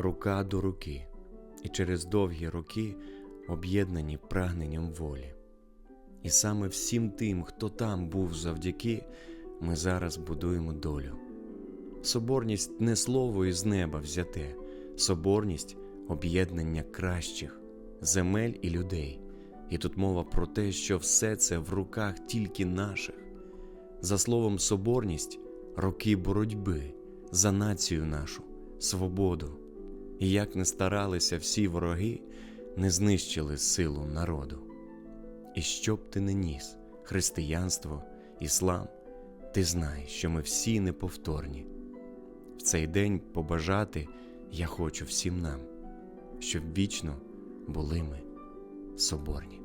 рука до руки, і через довгі роки об'єднані прагненням волі. І саме всім тим, хто там був завдяки, ми зараз будуємо долю. Соборність не слово із неба взяте, соборність об'єднання кращих, земель і людей. І тут мова про те, що все це в руках тільки наших. За словом соборність роки боротьби за націю нашу, свободу. І як не старалися всі вороги, не знищили силу народу. І що б ти не ніс, християнство, іслам, ти знай, що ми всі неповторні. В цей день побажати я хочу всім нам, щоб вічно були ми соборні.